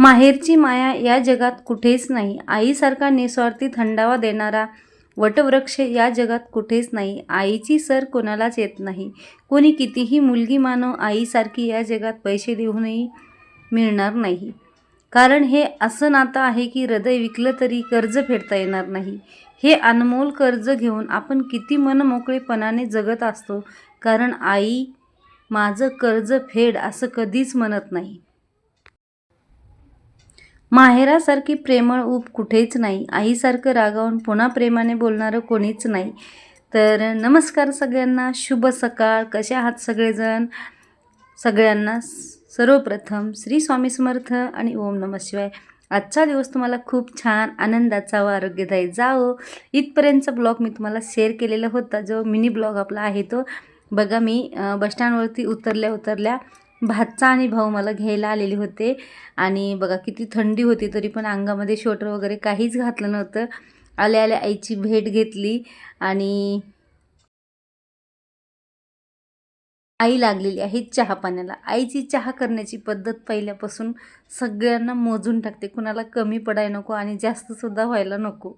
माहेरची माया या जगात कुठेच नाही. आईसारखा निस्वार्थी थंडावा देणारा वटवृक्ष या जगात कुठेच नाही. आईची सर कोणालाच येत नाही. कोणी कितीही मुलगी मानव आईसारखी या जगात पैसे देऊनही मिळणार नाही. कारण हे असं नातं आहे की हृदय विकलं तरी कर्ज फेडता येणार नाही. हे अनमोल कर्ज घेऊन आपण किती मनमोकळेपणाने जगत असतो. कारण आई माझं कर्ज फेड असं कधीच म्हणत नाही. माहेरासारखी प्रेमळ ऊब कुठेच नाही. आईसारखं रागावून पुन्हा प्रेमाने बोलणारं कोणीच नाही. तर नमस्कार सगळ्यांना. शुभ सकाळ. कसे आहात सगळेजण? सगळ्यांना सर्वप्रथम श्री स्वामी समर्थ आणि ओम नम शिवाय. आजचा दिवस तुम्हाला खूप छान आनंदाचा व आरोग्यदायी जावो हो. इथपर्यंतचा ब्लॉग मी तुम्हाला शेअर केलेला होता. जो मिनी ब्लॉग आपला आहे तो. बघा मी बस बसस्टँडवरती उतरल्या उतरल्या भातचा आणि भाऊ मला घ्यायला आलेले होते. आणि बघा किती थंडी होती तरी पण अंगामध्ये स्वेटर वगैरे काहीच घातलं नव्हतं. आल्या आल्या आईची भेट घेतली आणि आई लागलेली आहे चहा पाण्याला. आईची चहा करण्याची पद्धत पहिल्यापासून सगळ्यांना मोजून टाकते. कुणाला कमी पडायला नको आणि जास्तसुद्धा व्हायला नको.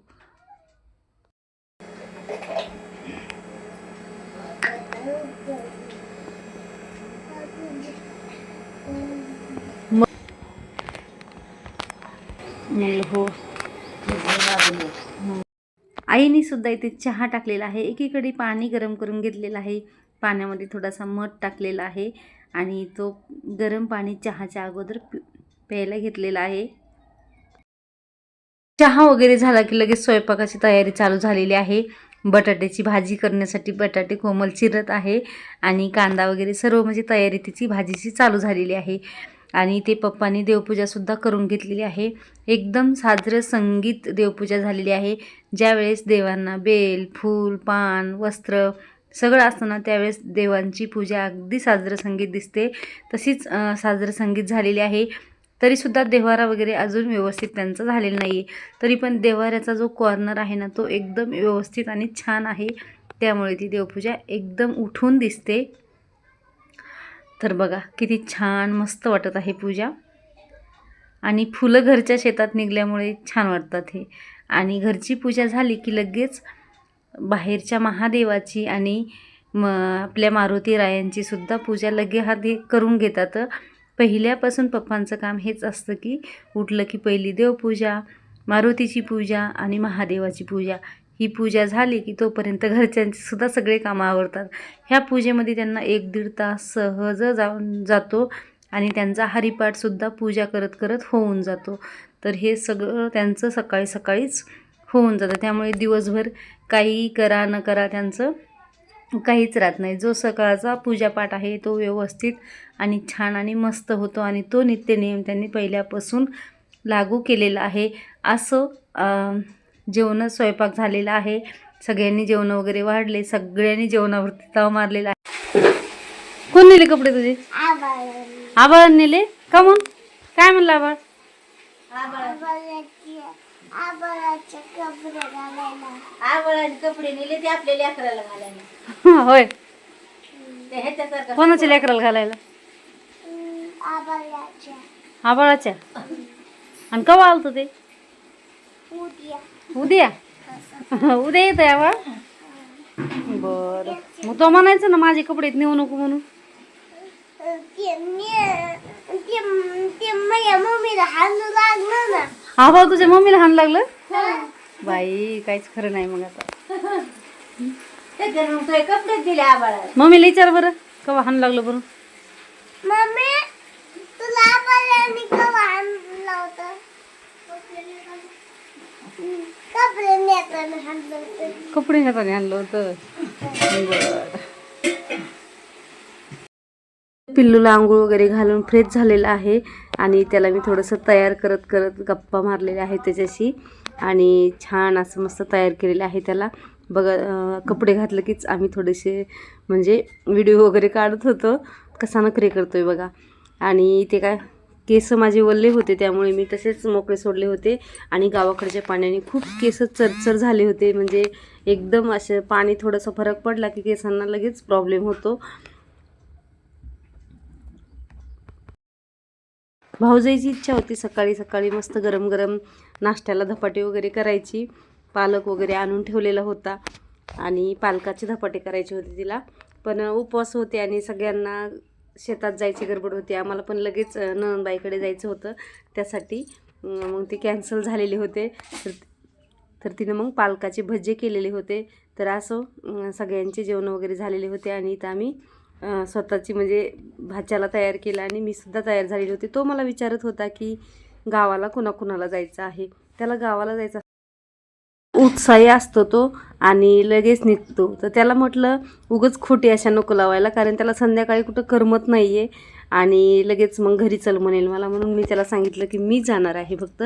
म्हणलं हो आईने सुद्धा इथे चहा टाकलेला आहे. एकीकडे पाणी गरम करून घेतलेलं आहे. पाण्यामध्ये थोडासा मध टाकलेला आहे आणि तो गरम पाणी चहाच्या अगोदर प्यायला घेतलेला आहे. चहा वगैरे झाला की लगेच स्वयंपाकाची तयारी चालू झालेली आहे. बटाट्याची भाजी करण्यासाठी बटाटे कोमल चिरत आहे आणि कांदा वगैरे सर्व म्हणजे तयारी तिची भाजीची चालू झालेली आहे. आणि ते पप्पांनी देवपूजासुद्धा करून घेतलेली आहे. एकदम साजरं संगीत देवपूजा झालेली आहे. ज्यावेळेस देवांना बेल फूल पान वस्त्र सगळं असतं ना त्यावेळेस देवांची पूजा अगदी साजरं संगीत दिसते. तशीच साजरं संगीत झालेली आहे. तरीसुद्धा देवारा वगैरे अजून व्यवस्थित त्यांचा झालेला नाही आहे तरी पण देवाऱ्याचा जो कॉर्नर आहे ना तो एकदम व्यवस्थित आणि छान आहे. त्यामुळे ती देवपूजा एकदम उठून दिसते. तर बघा किती छान मस्त वाटत आहे पूजा. आणि फुलं घरच्या शेतात निघल्यामुळे छान वाटतात हे. आणि घरची पूजा झाली की लगेच बाहेरच्या महादेवाची आणि म आपल्या मारुती रायांची सुद्धा पूजा लगे हात हे करून घेतात. पहिल्यापासून पप्पांचं काम हेच असतं की उठलं की पहिली देवपूजा मारुतीची पूजा आणि महादेवाची पूजा. ही पूजा झाली की तोपर्यंत घरच्यांचे सुद्धा सगळे कामं आवडतात ह्या पूजेमध्ये त्यांना एक दीड तास सहज जाऊन जातो आणि त्यांचा हरिपाठसुद्धा पूजा करत करत होऊन जातो. तर हे सगळं त्यांचं सकाळी सकाळीच होऊन जातं. त्यामुळे दिवसभर काही करा न करा त्यांचं काहीच राहत नाही. जो सकाळचा पूजापाठ आहे तो व्यवस्थित आणि छान आणि मस्त होतो आणि तो नित्यनियम त्यांनी पहिल्यापासून लागू केलेला आहे. असं जेवण स्वयंपाक झालेला आहे. सगळ्यांनी जेवण वगैरे वाढले. सगळ्यांनी जेवणावरती ताव मारलेला आहे. कोण नेले कपडे तुझे? आबाळ नेले? का मग? काय म्हणलं आबाळ? आवळाचे कपडे नेले ते आपल्या लेकराला घालायला. होय. कोणाच्या लेकराला घालायला? आबाळाच्या. आणि कवा आलतो ते? उद्या? उद्या येत आबाळ बरं. मग तो म्हणायचं ना माझे कपडे नेऊ नको म्हणून. ना. आबाळ तुझ्या मम्मीला हाण लागलं? बाई काहीच खरं नाही मग आता. त्याच्यानं मग तुझे कपडे दिले आबाळाला मम्मीला विचार बरं कवा हाण लागलं बरं? मम्मी तुला आबाळाने कवा कपडे नेताना हाताने आणलं होतं. पिल्लूला आंघोळ वगैरे घालून फ्रेश झालेला आहे आणि त्याला मी थोडंसं तयार करत करत गप्पा मारलेल्या आहे त्याच्याशी. आणि छान असं मस्त तयार केलेलं आहे त्याला. बघा कपडे घातलं कीच आम्ही थोडेसे म्हणजे व्हिडिओ वगैरे काढत होतो. कसा नखरे करतोय बघा. आणि ते काय केस माझे वल्ले होते त्यामुळे मी तसेच मोकळे सोडले होते आणि गावाकडच्या पाण्याने खूप केस चरचर झाले होते. म्हणजे एकदम असे पाणी थोडंसं फरक पडला की केसांना लगेच प्रॉब्लेम होतो. भाऊजाईची इच्छा होती सकाळी सकाळी मस्त गरम गरम नाश्त्याला धपाटे वगैरे करायची. पालक वगैरे आणून ठेवलेला होता आणि पालकाचे धपाटे करायचे होते तिला. पण उपवास होते आणि सगळ्यांना शेतात जायची गडबड होती. आम्हाला पण लगेच अ, जायचं होतं. त्यासाठी मग ते कॅन्सल झालेले होते. तर तर तिनं मग पालकाचे भजे केलेले होते. तर असं सगळ्यांचे जेवण वगैरे झालेले होते आणि इथं आम्ही स्वतःची म्हणजे भाच्याला तयार केलं आणि मी सुद्धा तयार झालेली होती. तो मला विचारत होता की गावाला कुणाकुणाला जायचं आहे? त्याला गावाला जायचं उत्साही असतो तो आणि लगेच निघतो. तर त्याला म्हटलं उगच खोटी अशा नको लावायला कारण त्याला संध्याकाळी कुठं करमत नाही आहे आणि लगेच मग घरी चल म्हणेल मला. म्हणून मी त्याला सांगितलं की मी जाणार आहे फक्त.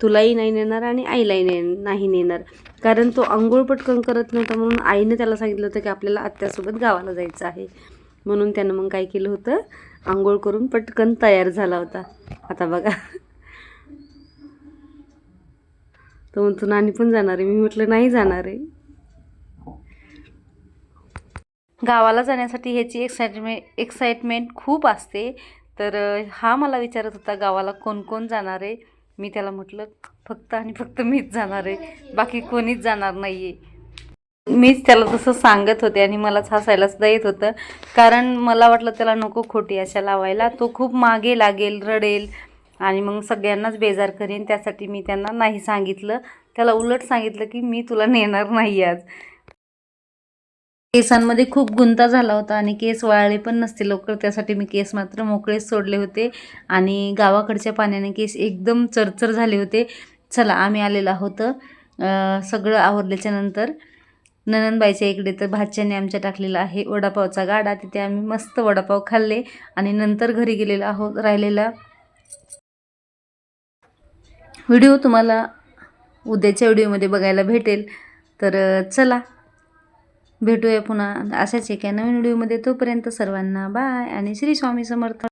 तुलाही नाही नेणार आणि आईलाही ने नाही नेणार. कारण तो आंघोळ पटकन करत नव्हता म्हणून आईने त्याला सांगितलं होतं की आपल्याला आत्यासोबत गावाला जायचं आहे. म्हणून त्यानं मग काय केलं होतं? आंघोळ करून पटकन तयार झाला होता. आता बघा. तर म्हणतो नानी पण जाणार आहे. मी म्हटलं नाही जाणार आहे. गावाला जाण्यासाठी ह्याची एक्साइटमेंट एक्साइटमेंट खूप असते. तर हा मला विचारत होता गावाला कोण कोण जाणार आहे? मी त्याला म्हटलं फक्त आणि फक्त मीच जाणार आहे. बाकी कोणीच जाणार नाही आहे मीच त्याला तसं सांगत होते आणि मलाच हसायला सुद्धा येत होतं. कारण मला वाटलं त्याला नको खोटी अशा लावायला. तो खूप मागे लागेल रडेल. आणि मग सगळ्यांनाच बेजार करेन त्यासाठी मी त्यांना नाही सांगितलं. त्याला उलट सांगितलं की मी तुला नेणार नाही आज. केसांमध्ये खूप गुंता झाला होता आणि केस वाळले पण नसते लवकर त्यासाठी मी केस मात्र मोकळेच सोडले होते आणि गावाकडच्या पाण्याने केस एकदम चरचर झाले होते. चला आम्ही आलेलो आहोत सगळं आवरल्याच्या नंतर. ननंदबाईच्या इकडे तर भाच्याने आमच्या टाकलेला आहे वडापावचा गाडा तिथे आम्ही मस्त वडापाव खाल्ले आणि नंतर घरी गेलेलो आहोत राहिलेला. व्हिडिओ तुम्हाला उद्याच्या व्हिडिओमध्ये बघायला भेटेल. तर चला. भेटूया पुन्हा. अशाच एका नवीन व्हिडिओमध्ये तोपर्यंत सर्वांना बाय आणि श्री स्वामी समर्थ.